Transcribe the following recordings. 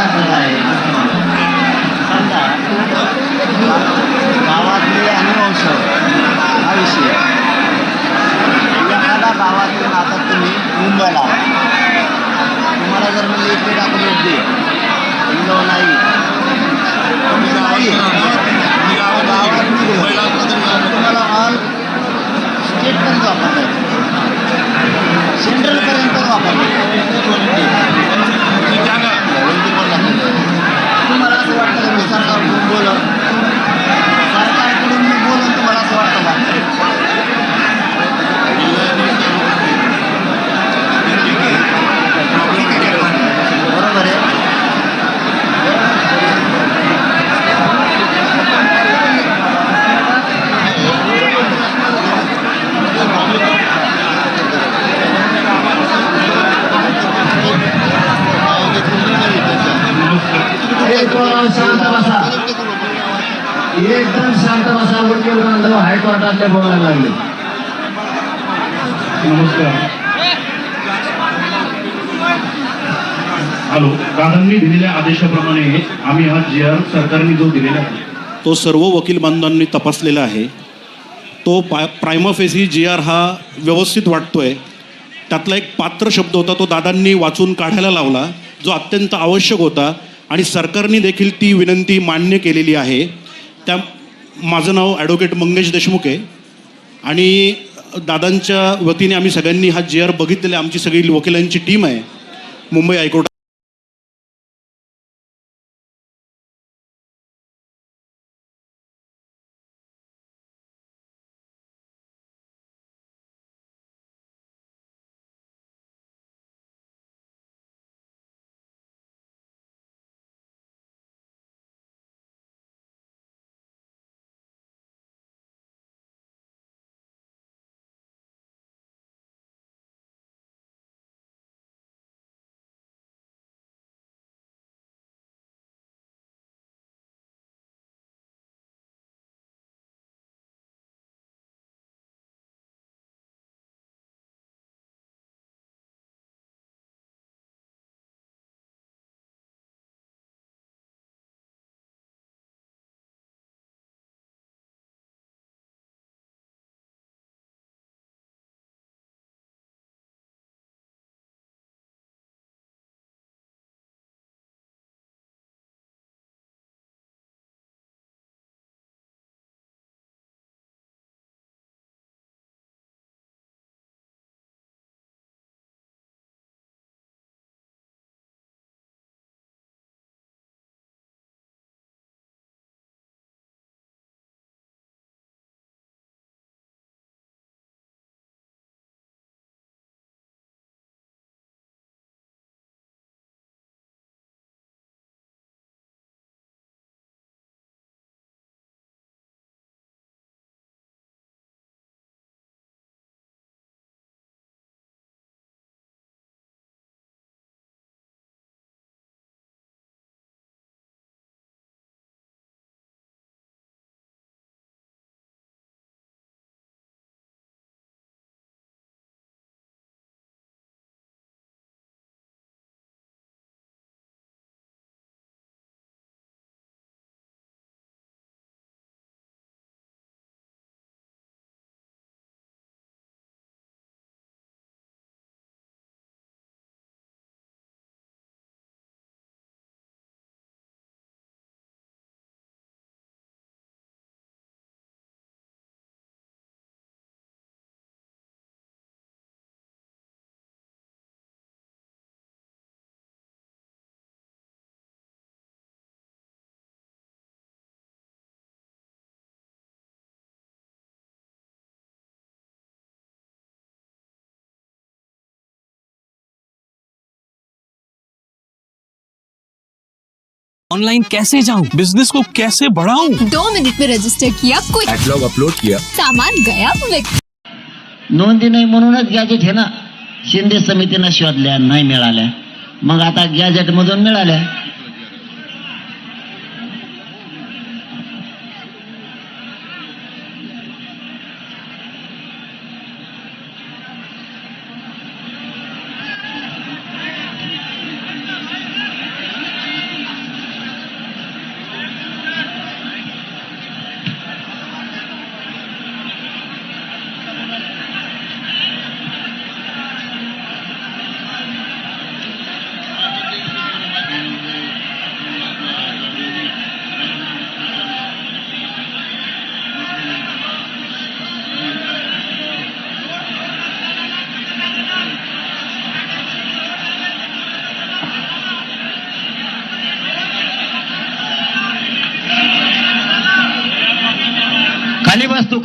अर्थच आहे नमस्कार. हॅलो दादांनी दिलेल्या आदेशाप्रमाणे आम्ही हा जी आर सरकारने जो दिलेला आहे तो सर्व वकील बांधवांनी तपासलेला आहे. तो पा प्रायमाफेसी जी आर हा व्यवस्थित वाटतोय. त्यातला एक पात्र शब्द होता तो दादांनी वाचून काढायला लावला जो अत्यंत आवश्यक होता आणि सरकारने देखील ती विनंती मान्य केलेली आहे. त्या माझं नाव ॲडव्होकेट मंगेश देशमुख आहे. आणि दादांच्या वतीने आम्ही सगळ्यांनी हा जी आर बघितलेला आहे. आमची सगळी वकिलांची टीम आहे मुंबई हायकोर्ट ऑनलाइन कैसे जाऊं? बिजनेस को कैसे बढ़ाऊं? दो मिनट में रजिस्टर किया क्विक कैटलॉग अपलोड किया। सामान गया नोंदी नाही म्हणूनच गॅजेट हे ना शिंदे समितीनं शोधल्या नाही मिळाल्या. मग आता गॅजेटमधून मिळाल्या.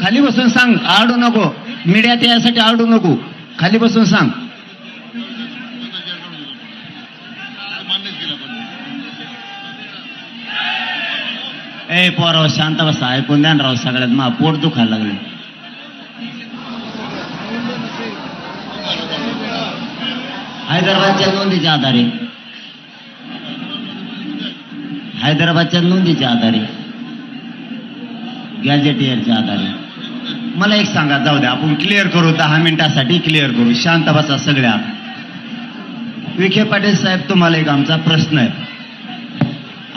खाली बसून सांग आरडू नको. मीडियात यासाठी आरडू नको. खाली बसून सांग. ए पोराव शांत बसा. ऐकून द्या ना राव सगळ्यात मा पोट दुखायला लागले हैदराबादच्या नोंदीच्या आधारे. हैदराबादच्या नोंदीच्या आधारे. गॅजेटियरच्या आधारे. मला एक सांगा जाऊ द्या आपण क्लिअर करू दहा मिनिटासाठी क्लिअर करू. शांत बसा सगळ्या. विखे पाटील साहेब तुम्हाला एक आमचा प्रश्न आहे.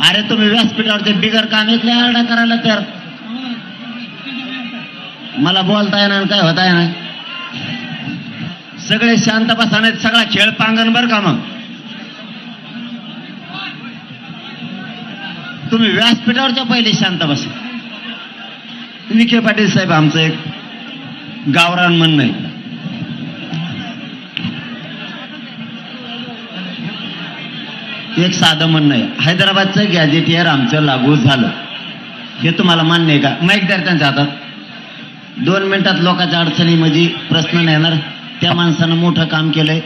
अरे तुम्ही व्यासपीठावरचे बिगर कामेतले आरडा करायला तर मला बोलता येणार काय होता येणार? सगळे शांत बसाने सगळा खेळ पांगण बर का मग? तुम्ही व्यासपीठावरच्या पहिले शांत बसा. विखे पाटील साहेब आमचं एक गावरान म्हणणं आहे. एक साधं म्हणणं आहे. हैदराबादचं गॅजेटियर आमचं लागू झालं. हे तुम्हाला मान्य आहे का? द्या त्यांच्या हातात. दोन मिनिटात लोकांच्या अडचणी म्हणजे प्रश्न नाही येणार त्या माणसानं मोठं काम केलंय.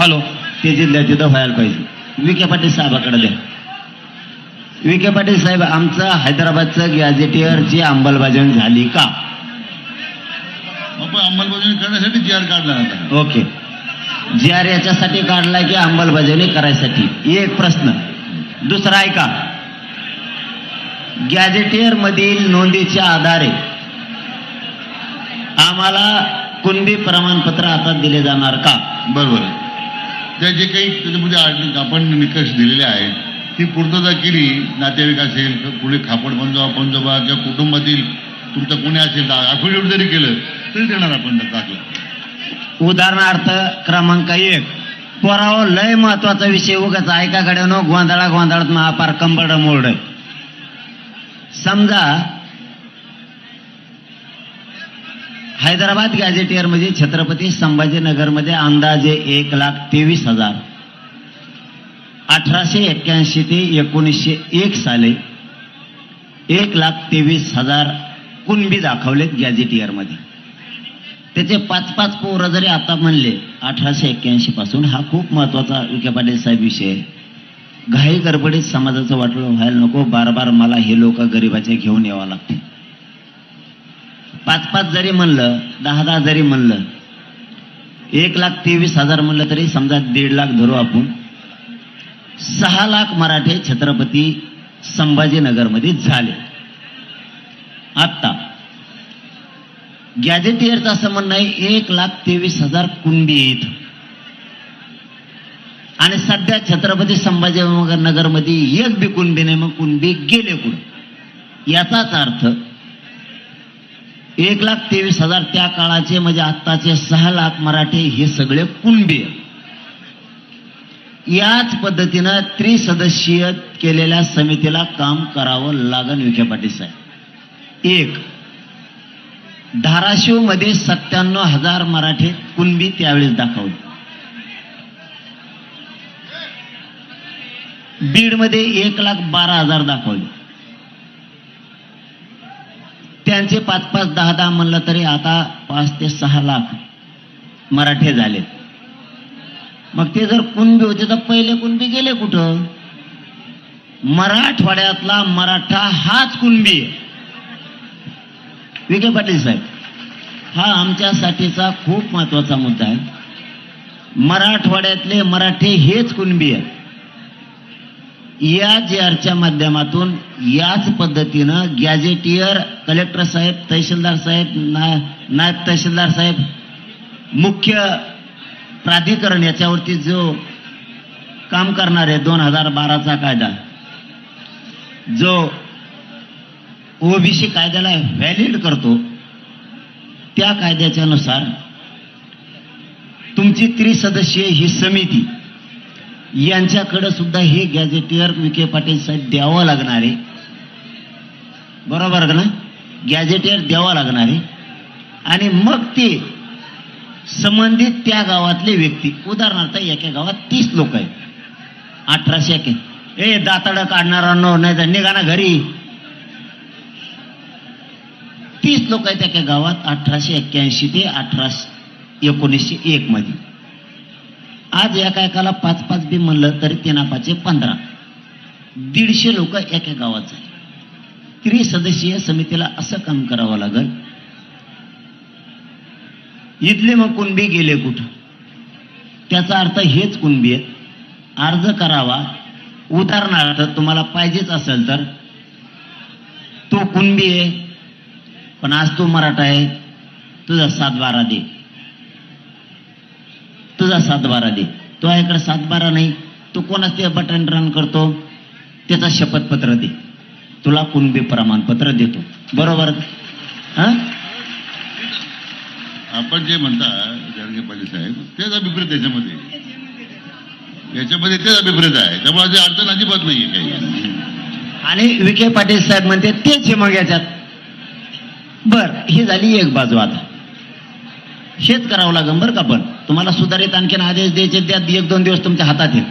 हॅलो ते जिल्ह्यात तिथं व्हायला पाहिजे. विखे पाटील साहेबाकडे द्या. विखे पाटील साहेब आमचं हैदराबादचं गॅजेटियरची अंमलबजावणी झाली का? अंमलबजावणी करण्यासाठी जी आर काढला ओके. जी आर याच्यासाठी काढलाय की अंमलबजावणी करायसाठी? एक प्रश्न. दुसरा ऐका गॅजेटियर मधील नोंदीच्या आधारे आम्हाला कुणबी प्रमाणपत्र आता दिले जाणार का? बरोबर त्या जे काही त्याच्यामध्ये आपण निकष दिलेले आहेत ती पूर्तता केली नातेवाईक असेल कुणी खापड पंजोबा पंजोबा किंवा कुटुंबातील तुमचं कोणी असेल अफिडेव्हिट जरी केलं तरी देणार आपण दाखला. उदाहरणार्थ क्रमांक एक. पोराव लय महत्त्वाचा विषय उगाच ऐकाकडे न गोंधळा गोंधळात महापार कंबड मोरड समजा हैदराबाद गॅझेटियरमध्ये छत्रपती संभाजीनगरमध्ये अंदाजे एक लाख तेवीस हजार. अठराशे एक्क्याऐंशी ते एकोणीसशे एक साली एक लाख तेवीस हजार कुणबी दाखवलेत गॅजेटियर इयरमध्ये त्याचे पाच पाच पोरं जरी आता म्हणले अठराशे एक्क्याऐंशी पासून हा खूप महत्त्वाचा विखे पाटील साहेब विषय आहे. घाई गडबडीत समाजाचं वाटलं व्हायला नको बार बार मला हे लोक गरिबाचे घेऊन यावं लागते. पाच पाच जरी म्हणलं दहा दहा जरी म्हणलं एक लाख तेवीस हजार म्हणलं तरी समजा दीड लाख धरू आपण सहा लाख मराठे छत्रपती संभाजीनगरमध्ये झाले. आत्ता गॅजेटियरचं असं म्हणणं आहे एक लाख तेवीस हजार कुणबी आहेत. आणि सध्या छत्रपती संभाजीनगरमध्ये एक बी कुणबी नाही मग कुणबी गेले कुठं? याचाच अर्थ एक लाख तेवीस हजार त्या काळाचे म्हणजे आत्ताचे सहा लाख मराठे हे सगळे कुणबी याच पद्धतीनं त्रिसदस्यीय केलेल्या समितीला काम करावं लागन विखे पाटील साहेब. एक धाराशिवमध्ये सत्त्याण्णव हजार मराठी कुणबी त्यावेळेस दाखवली. बीडमध्ये एक लाख बारा हजार दाखवले. त्यांचे पाच पाच दहा दहा म्हणलं तरी आता पाच ते सहा लाख मराठे झाले मग ते जर कुणबी होते तर पहिले कुणबी गेले कुठं? मराठवाड्यातला मराठा हाच कुणबी आहे. विखे पाटील साहेब हा आमच्यासाठीचा खूप महत्त्वाचा मुद्दा आहे. मराठवाड्यातले मराठे हेच कुणबी आहेत. या जे आरच्या माध्यमातून याच पद्धतीनं गॅजेटियर कलेक्टर साहेब तहसीलदार साहेब ना नायब तहसीलदार साहेब मुख्य प्राधिकरण याच्यावरती जो काम करणार आहे दोन हजार बाराचा कायदा जो ओबीसी कायद्याला व्हॅलिड करतो त्या कायद्याच्या नुसार तुमची त्रिसदस्यीय ही समिती यांच्याकडे सुद्धा हे गॅजेटियर विखे पाटील साहेब द्यावं लागणार. आहे बरोबर का ना गॅजेटियर द्यावं लागणार. आहे आणि मग ते संबंधित त्या गावातले व्यक्ती. उदाहरणार्थ एका गावात तीस लोक आहेत. अठराशे एके ए दातडं काढणारा नो नाही तर निघा ना घरी. तीस लोक आहेत एका गावात अठराशे एक्क्याऐंशी ते अठराशे एकोणीसशे एक मध्ये. आज एका एकाला पाच पाच बी म्हणलं तरी तीन पाचशे पंधरा. दीडशे लोक एका गावात झाले. त्रिसदस्यीय समितीला असं काम करावं लागेल इथले मग कुणबी गेले कुठं? त्याचा अर्थ हेच कुणबी आहेत. अर्ज करावा. उदाहरणार्थ तुम्हाला पाहिजेच असेल तर तो कुणबी आहे पण आज तू मराठा आहे तुझा सात बारा दे. तुझा सात बारा दे. तो इकडे सात बारा नाही तू कोणाच ते बटन रन करतो त्याचा शपथपत्र दे. तुला कुणबी प्रमाणपत्र देतो. बरोबर? हा? आपण जे म्हणता जरंगे पाटील साहेब तेच अभिप्रेत त्याच्यामध्ये. याच्यामध्ये तेच अभिप्रेत आहे. त्यामुळे ते अडचण अजिबात नाहीये काही. आणि विखे पाटील साहेब म्हणते तेच हे मग याच्यात. बर ही झाली एक बाजू आता. हेच करावं लागेल बरं का पण. तुम्हाला सुधारित आणखीन आदेश द्यायचे त्यात एक दोन दिवस तुमच्या हातात येईल.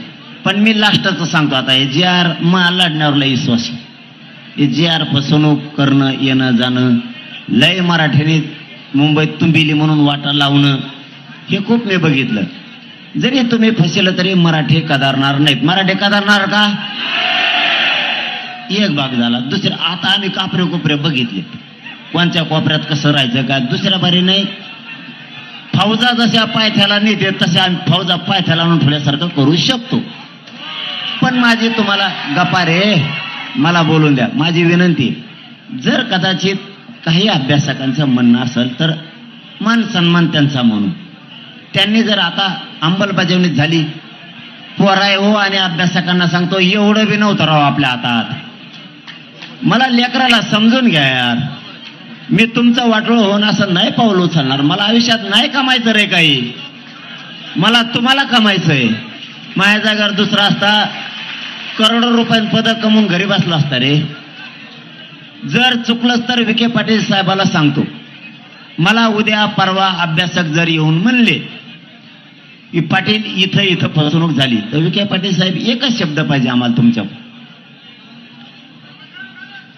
पण मी लास्टचं सांगतो आता हे जे आर मा लढण्यावर लय विश्वास आहे. हे जे आर फसवणूक करणं येणं जाणं लय मराठीने मुंबईत तुंबिली म्हणून वाटा लावणं हे खूप मी बघितलं. जरी तुम्ही फसेल तरी मराठी कदारणार नाहीत. मराठी कदारणार का? एक भाग झाला. दुसरे आता आम्ही कापरे कोपरे बघितले. कोणत्या कोपऱ्यात कसं राहायचं काय? दुसऱ्या बारी नाही. फौजा जशा पायथ्याला नेते तशा आम्ही फौजा पायथ्याला आणून ठेवल्यासारखं करू शकतो. पण माझी तुम्हाला गपा रे मला बोलून द्या. माझी विनंती जर कदाचित काही अभ्यासकांचं म्हणणं असेल तर मान सन्मान त्यांचा म्हणून. त्यांनी जर आता अंमलबजावणी झाली पोराय हो आणि अभ्यासकांना सांगतो एवढं बी नव्हतं राव आपल्या हातात. मला लेकराला समजून घ्या यार. मी तुमचं वाटोळ होऊन असं नाही पाऊल उचलणार. मला आयुष्यात नाही कमायचं रे काही. मला तुम्हाला कमायचंय. माझ्या जागेवर दुसरा असता करोडो रुपयांत पदक कमवून घरी बसला असता रे. जर चुकलंच तर विखे पाटील साहेबाला सांगतो. मला उद्या परवा अभ्यासक जर येऊन म्हणले की पाटील इथं इथं फसवणूक झाली. तर विखे पाटील साहेब एकच शब्द पाहिजे आम्हाला तुमच्या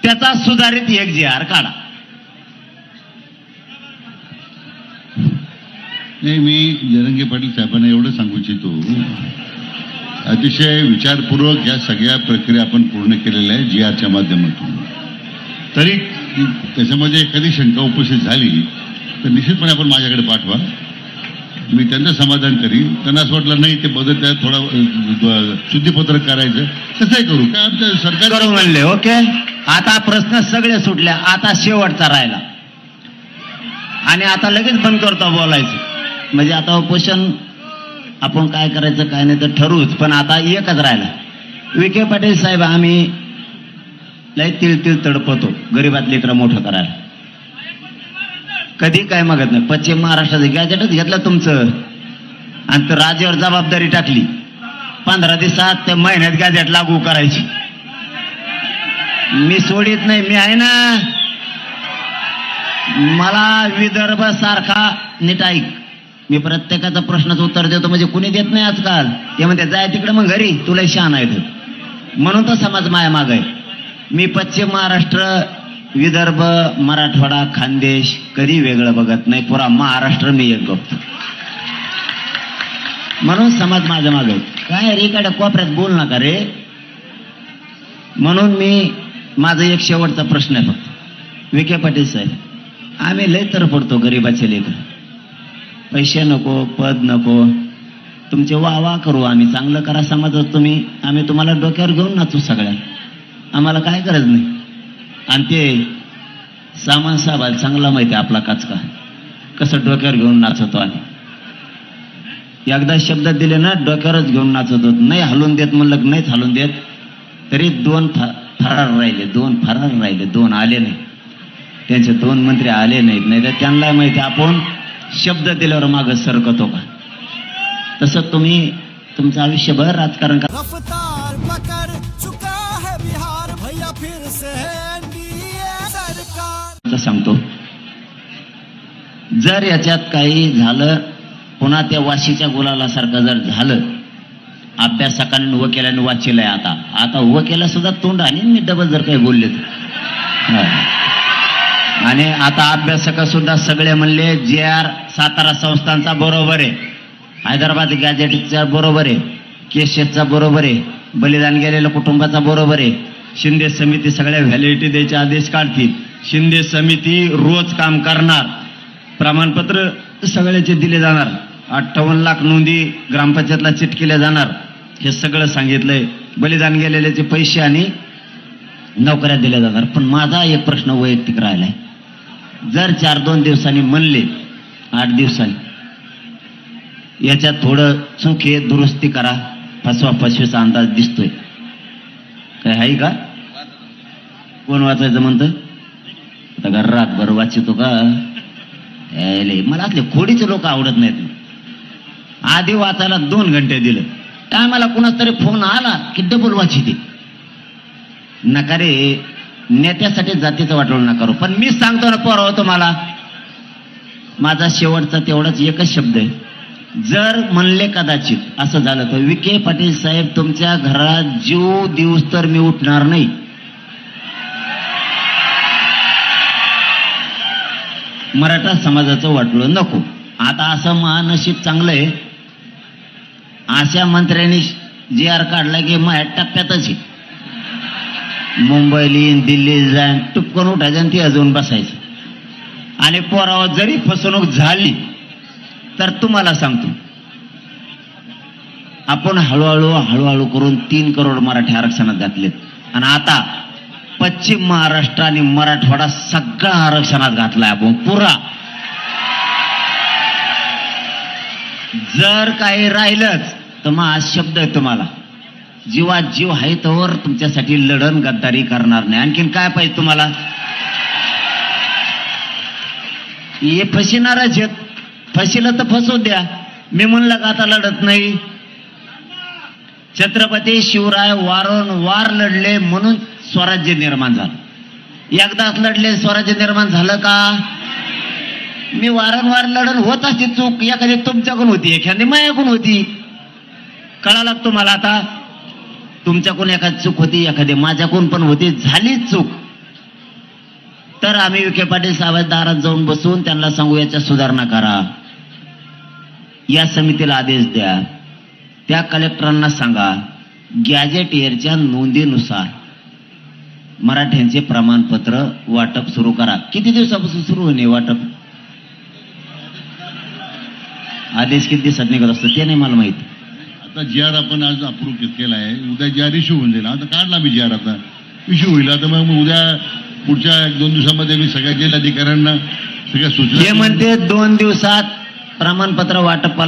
त्याचा सुधारित एक जी आर काढा. नाही मी जरंगे पाटील साहेबांना एवढं सांगू इच्छितो. अतिशय विचारपूर्वक या सगळ्या प्रक्रिया आपण पूर्ण केलेल्या आहे जी आरच्या माध्यमातून. तरी त्याच्यामध्ये एखादी शंका उपस्थित झाली तर निश्चितपणे आपण माझ्याकडे पाठवा. मी त्यांचं समाधान करीन. त्यांना असं वाटलं नाही ते बदल त्यात थोडा शुद्धीपत्रक करायचं. तसंही करू. काय आमचं सरकार म्हणले ओके? आता प्रश्न सगळे सुटले. आता शेवटचा राहिला. आणि आता लगेच बंद करतो बोलायचं. म्हणजे आता उपोषण आपण काय करायचं काय नाही तर ठरवूच. पण आता एकच राहिला. विखे पाटील साहेब आम्ही लय तिळ तिळ तडपतो. गरीबात लेकरं मोठं करायला. कधी काय मागत नाही. पश्चिम महाराष्ट्राचं गॅजेटच घेतलं तुमचं. आणि तर राजेवर जबाबदारी टाकली. पंधरा दिवसात त्या महिन्यात गॅजेट लागू करायची. मी सोडित नाही. मी आहे ना. मला विदर्भ सारखा नीट ऐक. मी प्रत्येकाचा प्रश्नाचं उत्तर देतो. म्हणजे कुणी देत नाही आजकाल. ते म्हणते जाय तिकडे मग घरी. तुला शान आहे म्हणून तो समाज माया माग आहे. मी पश्चिम महाराष्ट्र विदर्भ मराठवाडा खानदेश कधी वेगळं बघत नाही. पुरा महाराष्ट्र मी एक बघतो. म्हणून समाज माझ्या मागे काय रे इकडे कोपऱ्यात बोल नका रे. म्हणून मी माझा एक शेवटचा प्रश्न आहे फक्त. विखे पाटील साहेब आम्ही लय तर पडतो गरीबाचे लेकर. पैसे नको पद नको. तुमचे वा वा करू आम्ही. चांगलं करा समाजात तुम्ही. आम्ही तुम्हाला डोक्यावर घेऊन नाचू सगळ्या आम्हाला काय गरज नाही. आणि ते सामान साहेबाला चांगला माहिती आहे आपला काचका. कसं डोक्यावर घेऊन नाचवतो आम्ही. एकदा शब्द दिले ना डोक्यावरच घेऊन नाचत होत. नाही हलून देत म्हणलं नाहीच हलून देत. तरी दोन फा फरार राहिले दोन फरार राहिले दोन आले नाही. त्यांचे दोन मंत्री आले नाहीत. नाही तर त्यांना माहिती आपण शब्द दिल्यावर मागं सरकतो का? तसं तुम्ही तुमचं आयुष्यभर राजकारण करा. सरकार. सांगतो. जर याच्यात काही झालं पुन्हा त्या वाशीच्या गुलाला सारखं जर झालं अभ्यासकाने वकिलाने वाचलेलं आहे आता. आता वकिला सुद्धा तोंड आणि मी डबल जर काही बोलले आणि आता अभ्यासक सुद्धा सगळे म्हणले जे आर सातारा संस्थांचा बरोबर आहे. हैदराबाद गॅजेटचा बरोबर आहे. केशेसचा बरोबर आहे. बलिदान गेलेल्या कुटुंबाचा बरोबर आहे. शिंदे समिती सगळ्या व्हॅलिडिटी द्यायचे आदेश काढतील. शिंदे समिती रोज काम करणार. प्रमाणपत्र सगळ्याचे दिले जाणार. अठ्ठावन्न लाख नोंदी ग्रामपंचायतला चिटकिल्या जाणार. हे सगळं सांगितलंय. बलिदान गेलेल्याचे पैसे आणि नोकऱ्या दिल्या जाणार. पण माझा एक प्रश्न वैयक्तिक राहिलाय. जर चार दोन दिवसांनी म्हणले आठ दिवसांनी याच्यात थोडं चूक हे दुरुस्ती करा. फसवा फसवीचा अंदाज दिसतोय. काय आहे का? कोण वाचायचं म्हणतं? आता का रातभर वाचितो का? यायले. मला असले खोडीचे लोक आवडत नाहीत. आधी वाचायला दोन घंटे दिलं. टायमाला कुणाच तरी फोन आला की डबल वाचिते. नका रे. नेत्यासाठी जातीचं वाटलं नका करू. पण मी सांगतो ना पोराव हो तुम्हाला. माझा शेवटचा तेवढाच एकच शब्द आहे. जर म्हणले कदाचित असं झालं तर विखे पाटील साहेब तुमच्या घरात जीव दिवस तर मी उठणार नाही. मराठा समाजाचं वाटलं नको. आता असं महानशीब चांगलं आहे. अशा मंत्र्यांनी जे आर काढला की माझ्या टप्प्यातच आहे. मुंबईली दिल्ली जाईन टुपकन उठायचं आणि ती अजून बसायचं. आणि पोरावर जरी फसवणूक झाली तर तुम्हाला सांगतो. आपण हळूहळू हळूहळू करून तीन करोड मराठी आरक्षणात घातलेत. आणि आता पश्चिम महाराष्ट्र आणि मराठवाडा सगळा आरक्षणात घातलाय आपण. पुरा. जर काही राहिलंच तर मग आज शब्द आहे तुम्हाला. जीवात जीव आहे तोवर तुमच्यासाठी लढण गद्दारी करणार नाही. आणखीन काय पाहिजे तुम्हाला? हे फसिनाराच आहेत. फसिलं तर फसू द्या. मी म्हणलं का आता लढत नाही? छत्रपती शिवराय वारंवार लढले म्हणून स्वराज्य निर्माण झालं. एकदाच लढले स्वराज्य निर्माण झालं का? मी वारंवार लढण होत असते चूक. एखादी तुमच्याकडून होती एखादी माझ्याकडून होती. कळाला तुम्हाला आता? तुमच्याकडून एखादी चूक होती एखादी माझ्याकडून पण होती झालीच चूक. तर आम्ही विखे पाटील साहेब दारात जाऊन बसून त्यांना सांगू याच्या सुधारणा करा. या समितीला आदेश द्या. त्या कलेक्टरांना सांगा गॅजेट इयरच्या नोंदीनुसार मराठ्यांचे प्रमाणपत्र वाटप सुरू करा. किती दिवसापासून सुरू होणे वाटप? आदेश किती दिवसात निघत असतो ते नाही मला माहीत. आता जी आर आपण आज अप्रूव्ह केला आहे. उद्या जी आर इश्यू होऊन जाईल. आता काढला मी जी आर आता. इश्यू होईल. आता मग उद्या पुढच्या एक दोन दिवसामध्ये मी सगळ्या जिल्हाधिकाऱ्यांना सगळ्या सूचना म्हणते दोन दिवसात प्रमाणपत्र वाटपाला